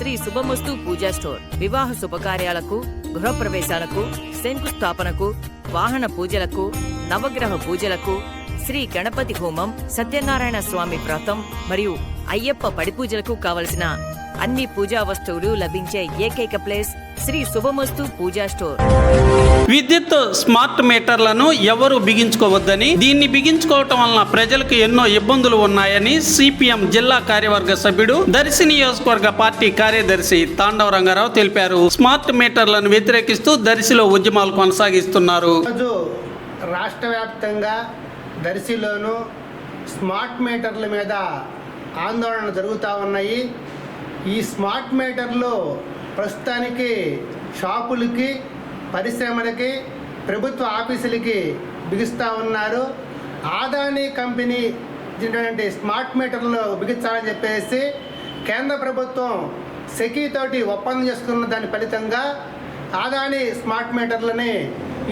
శ్రీ శుభమస్తు పూజా store. వివాహ శుభకార్యాలకు గృహప్రవేశాలకు శంకుస్థాపనకు వాహన పూజలకు నవగ్రహ పూజలకు శ్రీ గణపతి హోమం సత్యనారాయణ స్వామి వ్రతం మరియు అయ్యప్ప పడి పూజలకు కావలసిన అన్ని పూజా వస్తువులు లభించే ఏకైక ప్లేస్ శ్రీ శుభమస్తు పూజా స్టోర్. విద్యుత్ స్మార్ట్ మీటర్లను ఎవరు బిగించుకోవద్దని దీన్ని బిగించుకోవటం వలన ప్రజలకు ఎన్నో ఇబ్బందులు ఉన్నాయని సిపిఎం జిల్లా కార్యవర్గ సభ్యుడు దర్శి నియోజకవర్గ పార్టీ కార్యదర్శి తాండవ రంగారావు తెలిపారు. స్మార్ట్ మీటర్లను వ్యతిరేకిస్తూ దర్శిలో ఉద్యమాలు కొనసాగిస్తున్నారు. రాష్ట్ర వ్యాప్తంగా దర్శిలోను స్మార్ట్ మీటర్ల మీద ఆందోళన జరుగుతూ ఉన్నాయి. ఈ స్మార్ట్ మీటర్లు ప్రస్తుతానికి షాపులకి పరిశ్రమలకి ప్రభుత్వ ఆఫీసులకి బిగిస్తూ ఉన్నారు. ఆదాని కంపెనీ ఇచ్చినటువంటి స్మార్ట్ మీటర్లు బిగించాలని చెప్పేసి కేంద్ర ప్రభుత్వం సెకీతోటి ఒప్పందం చేసుకున్న దాని ఫలితంగా ఆదాని స్మార్ట్ మీటర్లని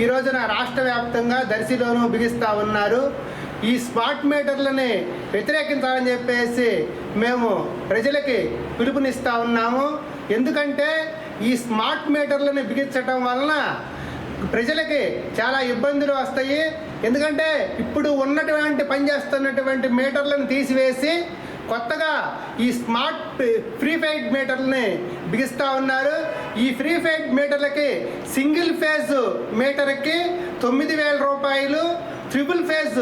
ఈ రోజున రాష్ట్ర వ్యాప్తంగా దర్శిలోనూ బిగిస్తూ ఉన్నారు. ఈ స్మార్ట్ మీటర్లని వ్యతిరేకించాలని చెప్పేసి మేము ప్రజలకి పిలుపునిస్తూ ఉన్నాము. ఎందుకంటే ఈ స్మార్ట్ మీటర్లను బిగించటం వలన ప్రజలకి చాలా ఇబ్బందులు వస్తాయి. ఎందుకంటే ఇప్పుడు ఉన్నటువంటి పనిచేస్తున్నటువంటి మీటర్లను తీసివేసి కొత్తగా ఈ స్మార్ట్ ఫ్రీ మీటర్లని బిగిస్తూ ఉన్నారు. ఈ ఫ్రీ మీటర్లకి సింగిల్ ఫేజ్ మీటర్కి తొమ్మిది వేల రూపాయలు ట్రిపుల్ ఫేజ్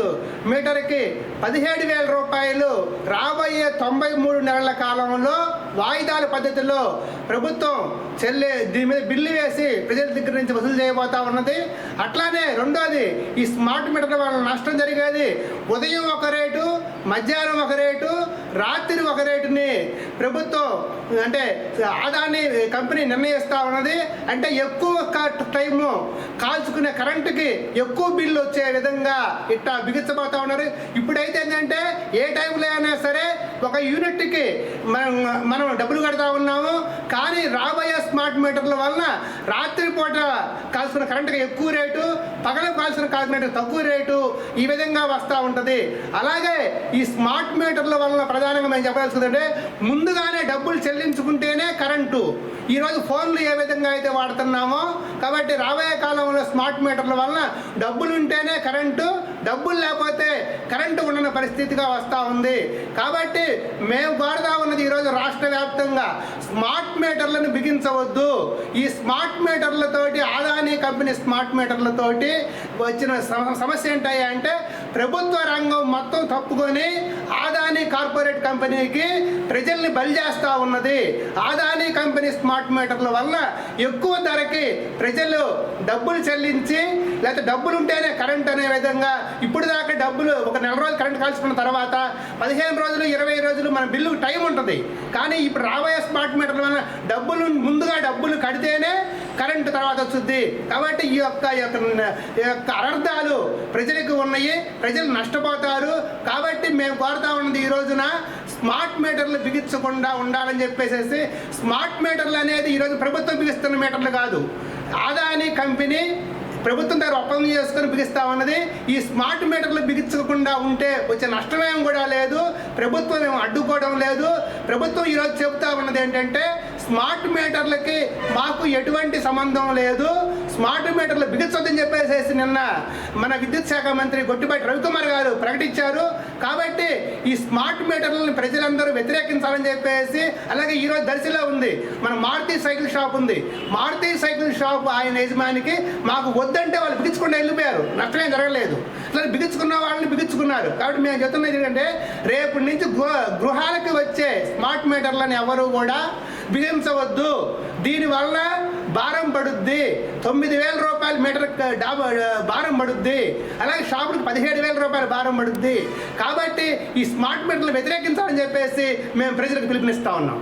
మీటర్కి పదిహేడు వేల రూపాయలు రాబోయే తొంభై మూడు నెలల కాలంలో వాయిదాల పద్ధతిలో ప్రభుత్వం చెల్లే దీని మీద బిల్లు వేసి ప్రజల దగ్గర నుంచి వసూలు చేయబోతా ఉన్నది. అట్లానే రెండోది ఈ స్మార్ట్ మీటర్ల వల్ల నష్టం జరిగేది ఉదయం ఒక రేటు మధ్యాహ్నం ఒక రేటు రాత్రి ఒక రేటుని ప్రభుత్వం అంటే ఆదాన్ని కంపెనీ నిర్ణయిస్తూ ఉన్నది. అంటే ఎక్కువ క- టైము కాల్చుకునే కరెంటుకి ఎక్కువ బిల్లు వచ్చే విధంగా ఇట్లా బిగించబోతా ఉన్నారు. ఇప్పుడైతే ఏంటంటే ఏ టైంలో అయినా సరే ఒక యూనిట్కి మనం మనం డబ్బులు కడతా ఉన్నాము. కానీ రాబోయే స్మార్ట్ మీటర్ల వలన రాత్రిపూట కాల్చుకున్న కరెంటుకి ఎక్కువ రేటు పగల కాల్చిన కాల్చిన తక్కువ రేటు ఈ విధంగా వస్తూ ఉంటుంది. అలాగే ఈ స్మార్ట్ మీటర్ల వలన ప్రధానంగా మేము చెప్పాల్సిందంటే ముందుగానే డబ్బులు చెల్లించుకుంటేనే కరెంటు. ఈరోజు ఫోన్లు ఏ విధంగా అయితే వాడుతున్నామో కాబట్టి రాబోయే కాలంలో స్మార్ట్ మీటర్ల వలన డబ్బులు ఉంటేనే కరెంటు డబ్బులు లేకపోతే కరెంటు ఉండని పరిస్థితిగా వస్తూ ఉంది. కాబట్టి మేము కోరుతా ఉన్నది ఈరోజు రాష్ట్ర వ్యాప్తంగా స్మార్ట్ మీటర్లను బిగించవద్దు. ఈ స్మార్ట్ మీటర్లతోటి ఆదాని కంపెనీ స్మార్ట్ మీటర్లతోటి వచ్చిన సమ- సమస్య ఏంటంటే అంటే ప్రభుత్వ రంగం మొత్తం తప్పుకొని ఆదాని కార్పొరేట్ కంపెనీకి ప్రజల్ని బలి చేస్తూ ఉన్నది. ఆదాని కంపెనీ స్మార్ట్ మీటర్ల వల్ల ఎక్కువ ధరకి ప్రజలు డబ్బులు చెల్లించి లేకపోతే డబ్బులు ఉంటేనే కరెంట్ అనే విధంగా ఇప్పుడు దాకా డబ్బులు ఒక నెల రోజులు కరెంట్ కాల్చుకున్న తర్వాత పదిహేను రోజులు ఇరవై రోజులు మన బిల్లు టైం ఉంటుంది. కానీ ఇప్పుడు రాబోయే స్మార్ట్ మీటర్ల వల్ల డబ్బులు ముందుగా డబ్బులు కడితేనే కరెంటు తర్వాత వస్తుంది. కాబట్టి ఈ యొక్క ఈ యొక్క ఈ యొక్క అనర్థాలు ప్రజలకు ఉన్నాయి. ప్రజలు నష్టపోతారు. కాబట్టి మేము కోరుతా ఉన్నది ఈ రోజున స్మార్ట్ మీటర్లు బిగించకుండా ఉండాలని చెప్పేసి స్మార్ట్ మీటర్లు అనేది ఈరోజు ప్రభుత్వం బిగిస్తున్న మీటర్లు కాదు. ఆదాని కంపెనీ ప్రభుత్వం దగ్గర ఒప్పందం చేసుకొని బిగిస్తా ఉన్నది. ఈ స్మార్ట్ మీటర్లు బిగించకుండా ఉంటే వచ్చే నష్టమేం కూడా లేదు. ప్రభుత్వం మేము అడ్డుకోవడం లేదు. ప్రభుత్వం ఈరోజు చెబుతా ఉన్నది ఏంటంటే స్మార్ట్ మీటర్లకి మాకు ఎటువంటి సంబంధం లేదు. స్మార్ట్ మీటర్లు బిగించొద్దని చెప్పేసి నిన్న మన విద్యుత్ శాఖ మంత్రి గొట్టిపాటి రవికుమార్ గారు ప్రకటించారు. కాబట్టి ఈ స్మార్ట్ మీటర్లను ప్రజలందరూ వ్యతిరేకించాలని చెప్పేసి అలాగే ఈరోజు దర్శిలో ఉంది. మన మారుతి సైకిల్ షాప్ ఉంది. మారుతి సైకిల్ షాప్ ఆయన యజమానికి మాకు వద్దంటే వాళ్ళు బిగించుకుంటూ వెళ్ళిపోయారు. నష్టమే జరగలేదు. అసలు బిగించుకున్న వాళ్ళని బిగించుకున్నారు. కాబట్టి మేము చెప్తున్నది ఏంటంటే రేపు నుంచి గృహ గృహాలకు వచ్చే స్మార్ట్ మీటర్లను ఎవరు కూడా బిగించవద్దు. దీనివల్ల భారం పడుద్ది. తొమ్మిది వేల రూపాయలు మీటర్ భారం పడుద్ది. అలాగే షాపులకు పదిహేడు వేల రూపాయలు భారం పడుద్ది. కాబట్టి ఈ స్మార్ట్ మీటర్లు వ్యతిరేకించాలని చెప్పేసి మేము ప్రజలకు పిలుపునిస్తా ఉన్నాం.